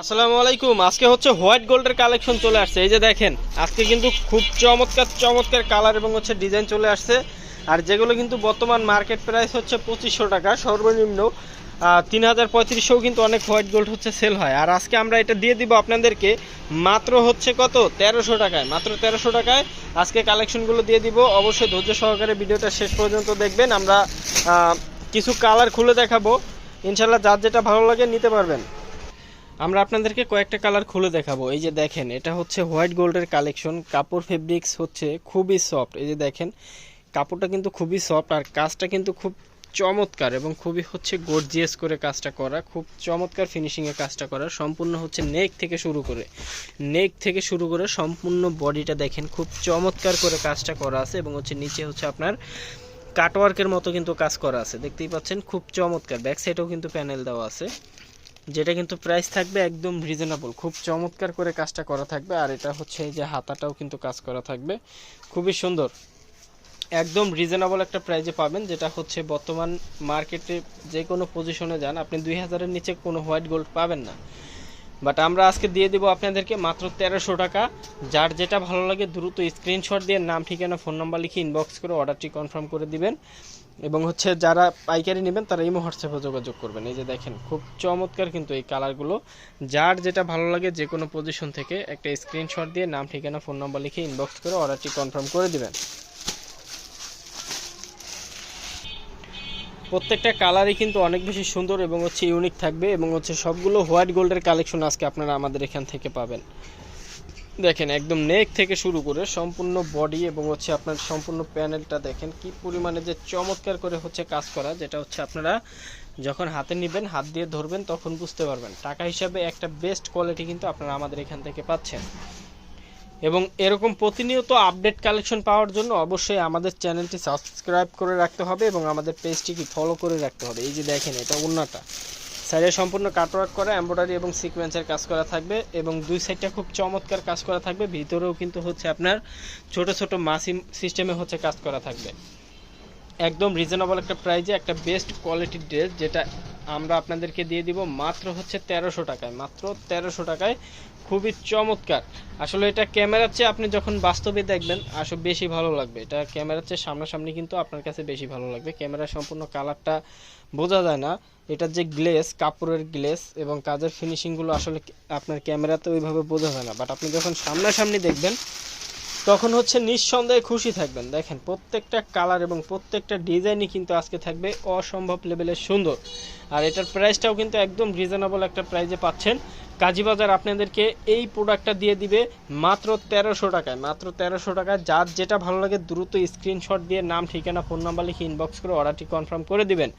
আসসালামু আলাইকুম। আজকে হচ্ছে হোয়াইট গোল্ডের কালেকশন চলে আসছে। এই যে দেখেন, আজকে কিন্তু খুব চমৎকার চমৎকার কালার এবং হচ্ছে ডিজাইন চলে আসছে। আর যেগুলো কিন্তু বর্তমান মার্কেট প্রাইস হচ্ছে পঁচিশশো টাকা, সর্বনিম্ন তিন হাজার পঁয়ত্রিশশোও কিন্তু অনেক হোয়াইট গোল্ড হচ্ছে সেল হয়। আর আজকে আমরা এটা দিয়ে দিব আপনাদেরকে, মাত্র হচ্ছে কত? তেরোশো টাকায়, মাত্র তেরোশো টাকায় আজকে কালেকশনগুলো দিয়ে দিব। অবশ্যই ধৈর্য সহকারে ভিডিওটা শেষ পর্যন্ত দেখবেন। আমরা কিছু কালার খুলে দেখাবো। ইনশাল্লাহ যার যেটা ভালো লাগে নিতে পারবেন। আমরা আপনাদেরকে কয়েকটা কালার খুলে দেখাবো। এই যে দেখেন, এটা হচ্ছে হোয়াইট গোল্ডের কালেকশন। কাপড় ফেব্রিক্স হচ্ছে খুবই সফট। এই যে দেখেন, কাপড়টা কিন্তু খুবই সফট আর কাজটা কিন্তু খুব চমৎকার এবং খুবই হচ্ছে গর্জিয়াস করে কাজটা করা, খুব চমৎকার ফিনিশিংয়ে কাজটা করা। সম্পূর্ণ হচ্ছে নেক থেকে শুরু করে নেক থেকে শুরু করে সম্পূর্ণ বডিটা দেখেন, খুব চমৎকার করে কাজটা করা আছে এবং হচ্ছে নিচে হচ্ছে আপনার কাটওয়ার্কের মতো কিন্তু কাজ করা আছে। দেখতেই পাচ্ছেন, খুব চমৎকার। ব্যাক সাইডেও কিন্তু প্যানেল দেওয়া আছে। যেটা কিন্তু প্রাইস থাকবে একদম রিজনেবল খুব চমৎকার করে কাজটা করা থাকবে, আর এটা হচ্ছে যে হাতাটাও কিন্তু কাজ করা থাকবে। খুবই সুন্দর। একদম রিজনেবল একটা প্রাইজে পাবেন, যেটা হচ্ছে বর্তমান মার্কেটে যে কোনো পজিশনে যান, আপনি দুই হাজারের নিচে কোনো হোয়াইট গোল্ড পাবেন না। বাট আমরা আজকে দিয়ে দেবো আপনাদেরকে মাত্র তেরোশো টাকা। যার যেটা ভালো লাগে দ্রুত স্ক্রিনশট দিয়ে নাম, ঠিকানা ফোন নাম্বার লিখে ইনবক্স করে অর্ডারটি কনফার্ম করে দিবেন। এবং হচ্ছে যারা পাইকারি নেবেন, তারা ইমো, হোয়াটসঅ্যাপে যোগাযোগ করবেন। এই যে দেখেন, খুব চমৎকার কিন্তু এই কালারগুলো যার যেটা ভালো লাগে যে কোনো পজিশন থেকে একটা স্ক্রিনশট দিয়ে নাম, ঠিকানা ফোন নাম্বার লিখে ইনবক্স করে অর্ডারটি কনফার্ম করে দিবেন। প্রত্যেকটা কালারই কিন্তু অনেক বেশি সুন্দর এবং হচ্ছে ইউনিক থাকবে এবং হচ্ছে সবগুলো হোয়াইট গোল্ডের কালেকশন আজকে আপনারা আমাদের এখান থেকে পাবেন। দেখেন, একদম নেক থেকে শুরু করে সম্পূর্ণ বডি এবং হচ্ছে আপনার সম্পূর্ণ প্যানেলটা দেখেন, কি পরিমাণে যে চমৎকার করে হচ্ছে কাজ করা, যেটা হচ্ছে আপনারা যখন হাতে নেবেন, হাত দিয়ে ধরবেন, তখন বুঝতে পারবেন। টাকা হিসাবে একটা বেস্ট কোয়ালিটি কিন্তু আপনারা আমাদের এখান থেকে পাচ্ছেন। এবং এরকম প্রতিনিয়ত আপডেট কালেকশন পাওয়ার জন্য অবশ্যই আমাদের চ্যানেলটি সাবস্ক্রাইব করে রাখতে হবে এবং আমাদের পেজটিকে ফলো করে রাখতে হবে। এই যে দেখেন, এটা অন্যটা সাইডে সম্পূর্ণ কাটওয়ার্ক করা এমব্রয়ডারি এবং সিকোয়েন্সের কাজ করা থাকবে এবং দুই সাইডটা খুব চমৎকার কাজ করা থাকবে। ভিতরেও কিন্তু হচ্ছে আপনার ছোট ছোট মাসি সিস্টেমে হচ্ছে কাজ করা থাকবে। একদম রিজনেবল একটা প্রাইজে একটা বেস্ট কোয়ালিটির ড্রেস যেটা আমরা আপনাদেরকে দিয়ে দিব মাত্র হচ্ছে তেরোশো টাকায়, মাত্র তেরোশো টাকায়। খুবই চমৎকার। আসলে এটা ক্যামেরার চেয়ে আপনি যখন বাস্তবে দেখবেন, আসলে বেশি ভালো লাগবে। এটা ক্যামেরার চেয়ে সামনাসামনি কিন্তু আপনার কাছে বেশি ভালো লাগবে। ক্যামেরা সম্পূর্ণ কালারটা বোঝা যায় না। এটার যে গ্লেস কাপড়ের গ্লেস এবং কাজের ফিনিশিংগুলো আসলে আপনার ক্যামেরাতে ওইভাবে বোঝা যায় না। বাট আপনি যখন সামনাসামনি দেখবেন তখন হচ্ছে নিঃসন্দেহে খুশি থাকবেন। দেখেন, প্রত্যেকটা কালার এবং প্রত্যেকটা ডিজাইনই কিন্তু আজকে থাকবে অসম্ভব লেভেলের সুন্দর। আর এটার প্রাইসটাও কিন্তু একদম রিজনেবল একটা প্রাইজে পাচ্ছেন। কাজীবাজার আপনাদেরকে এই প্রোডাক্টটা দিয়ে দিবে মাত্র তেরোশো টাকায়। মাত্র তেরোশো টাকায়। যার যেটা ভালো লাগে দ্রুত স্ক্রিনশট দিয়ে নাম, ঠিকানা ফোন নাম্বার লিখে ইনবক্স করে অর্ডারটি কনফার্ম করে দিবেন।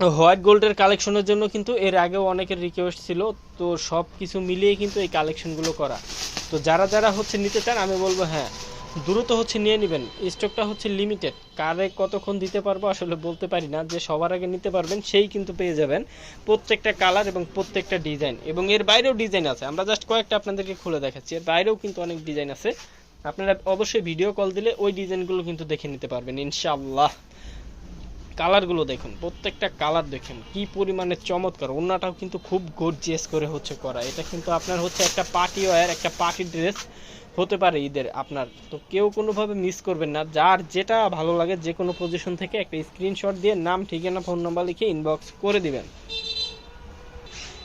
হোয়াইট গোল্ডের কালেকশনের জন্য কিন্তু এর আগেও অনেকের রিকোয়েস্ট ছিল, তো সব কিছু মিলিয়ে কিন্তু এই কালেকশনগুলো করা। তো যারা যারা হচ্ছে নিতে চান, আমি বলব হ্যাঁ দ্রুত হচ্ছে নিয়ে নেবেন। স্টকটা হচ্ছে লিমিটেড কারে কতক্ষণ দিতে পারব আসলে বলতে পারি না, যে সবার আগে নিতে পারবেন সেই কিন্তু পেয়ে যাবেন প্রত্যেকটা কালার এবং প্রত্যেকটা ডিজাইন। এবং এর বাইরেও ডিজাইন আছে। আমরা জাস্ট কয়েকটা আপনাদেরকে খুলে দেখাচ্ছি। এর বাইরেও কিন্তু অনেক ডিজাইন আছে। আপনারা অবশ্যই ভিডিও কল দিলে ওই ডিজাইনগুলো কিন্তু দেখে নিতে পারবেন, ইনশাআল্লাহ। কালারগুলো দেখুন, প্রত্যেকটা কালার দেখুন, কি পরিমাণে চমৎকার। ওনাটাও কিন্তু খুব গর্জিয়াস করে হচ্ছে করা। এটা কিন্তু আপনার হচ্ছে একটা পার্টি ওয়্যার একটা পার্টি ড্রেস হতে পারে ঈদের আপনার। তো কেউ কোনোভাবে মিস করবেন না। যার যেটা ভালো লাগে যে কোনো পজিশন থেকে একটা স্ক্রিনশট দিয়ে নাম, ঠিকানা ফোন নাম্বার লিখে ইনবক্স করে দিবেন।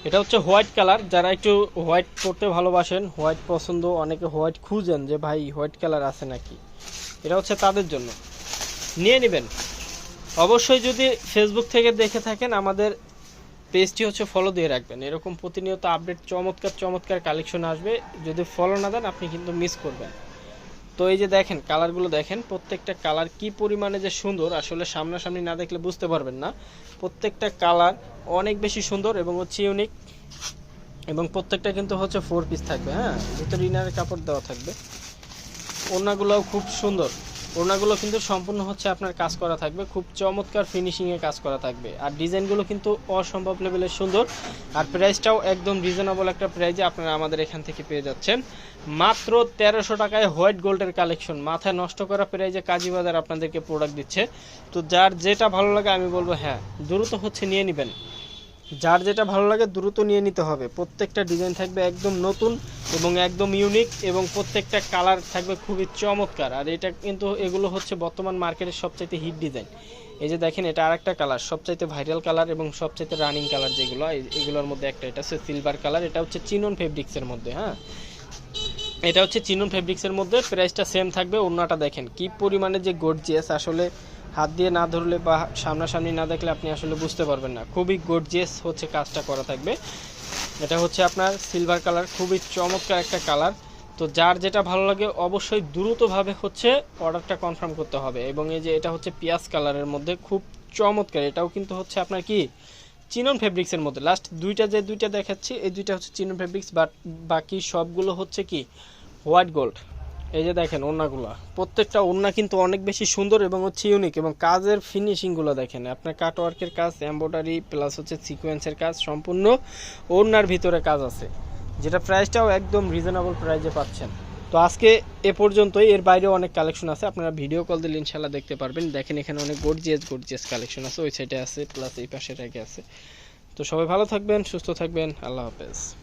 এটা হচ্ছে হোয়াইট কালার যারা একটু হোয়াইট পরতে ভালোবাসেন হোয়াইট পছন্দ, অনেকে হোয়াইট খুঁজেন যে, ভাই হোয়াইট কালার আছে নাকি? এটা হচ্ছে তাদের জন্য। নিয়ে নেবেন। অবশ্যই যদি ফেসবুক থেকে দেখে থাকেন, আমাদের পেজটি হচ্ছে ফলো দিয়ে রাখবেন। এরকম প্রতিনিয়ত আপডেট চমৎকার চমৎকার কালেকশন আসবে। যদি ফলো না দেন, আপনি কিন্তু মিস করবেন। তো এই যে দেখেন কালারগুলো দেখেন, প্রত্যেকটা কালার কি পরিমাণে যে সুন্দর, আসলে সামনাসামনি না দেখলে বুঝতে পারবেন না। প্রত্যেকটা কালার অনেক বেশি সুন্দর এবং হচ্ছে ইউনিক এবং প্রত্যেকটা কিন্তু হচ্ছে ফোর পিস থাকবে হ্যাঁ? ভিতরে ইনারের কাপড় দেওয়া থাকবে। ওড়নাগুলোও খুব সুন্দর। ওড়নাগুলো কিন্তু সম্পূর্ণ হচ্ছে আপনার কাজ করা থাকবে। খুব চমৎকার ফিনিশিংয়ে কাজ করা থাকবে। আর ডিজাইনগুলো কিন্তু অসম্ভব লেভেলের সুন্দর। আর প্রাইসটাও একদম রিজনেবল একটা প্রাইজে আপনারা আমাদের এখান থেকে পেয়ে যাচ্ছেন। মাত্র তেরোশো টাকায় হোয়াইট গোল্ডের কালেকশন মাথায় নষ্ট করা প্রাইজে কাজীবাজার আপনাদেরকে প্রোডাক্ট দিচ্ছে। তো যার যেটা ভালো লাগে আমি বলব হ্যাঁ দ্রুত হচ্ছে নিয়ে নেবেন। যার যেটা ভালো লাগে দ্রুত নিয়ে নিতে হবে। প্রত্যেকটা ডিজাইন থাকবে একদম নতুন এবং একদম ইউনিক এবং প্রত্যেকটা কালার থাকবে খুবই চমৎকার। আর এটা কিন্তু এগুলো হচ্ছে বর্তমান মার্কেটের সবচাইতে হিট ডিজাইন এই যে দেখেন, এটা আরেকটা কালার সবচাইতে ভাইরাল কালার এবং সবচাইতে রানিং কালার যেগুলো এগুলোর মধ্যে একটা, এটা হচ্ছে সিলভার কালার এটা হচ্ছে চিনন ফেব্রিক্সের মধ্যে হ্যাঁ? এটা হচ্ছে চিনন ফেব্রিক্সের মধ্যে প্রাইসটা সেম থাকবে, অন্যটা দেখেন, কি পরিমাণে যে গর্জিয়াস আসলে হাত দিয়ে না ধরলে বা সামনাসামনি না দেখলে আপনি আসলে বুঝতে পারবেন না। খুবই গর্জিয়াস হচ্ছে কাজটা করা থাকবে। এটা হচ্ছে আপনার সিলভার কালার খুবই চমৎকার একটা কালার তো যার যেটা ভালো লাগে অবশ্যই দ্রুতভাবে হচ্ছে অর্ডারটা কনফার্ম করতে হবে। এবং এই যে এটা হচ্ছে পিয়াজ কালারের মধ্যে খুব চমৎকার। এটাও কিন্তু হচ্ছে আপনার কি? চিনন ফেব্রিক্সের মধ্যে। লাস্ট দুইটা যে দুইটা দেখাচ্ছি, এই দুইটা হচ্ছে চিনন ফেব্রিক্স বাট বাকি সবগুলো হচ্ছে কি? হোয়াইট গোল্ড এই যে দেখেন ওড়নাগুলো। প্রত্যেকটা ওড়না কিন্তু অনেক বেশি সুন্দর এবং হচ্ছে ইউনিক এবং কাজের ফিনিশিংগুলো দেখেন। আপনার কাট ওয়ার্কের কাজ এমব্রয়ডারি প্লাস হচ্ছে সিকোয়েন্সের কাজ সম্পূর্ণ ওড়নার ভিতরে কাজ আছে। যেটা প্রাইসটাও একদম রিজনেবল প্রাইসে পাচ্ছেন। তো আজকে এ পর্যন্তই। এর বাইরেও অনেক কালেকশন আছে। আপনারা ভিডিও কল দিলে ইনশাল্লাহ দেখতে পারবেন। দেখেন এখানে অনেক গর্জিয়াস গর্জিয়াস কালেকশন আছে। ওই সাইডে আছে প্লাস এই পাশের আগে আছে। তো সবাই ভালো থাকবেন, সুস্থ থাকবেন। আল্লাহ হাফেজ।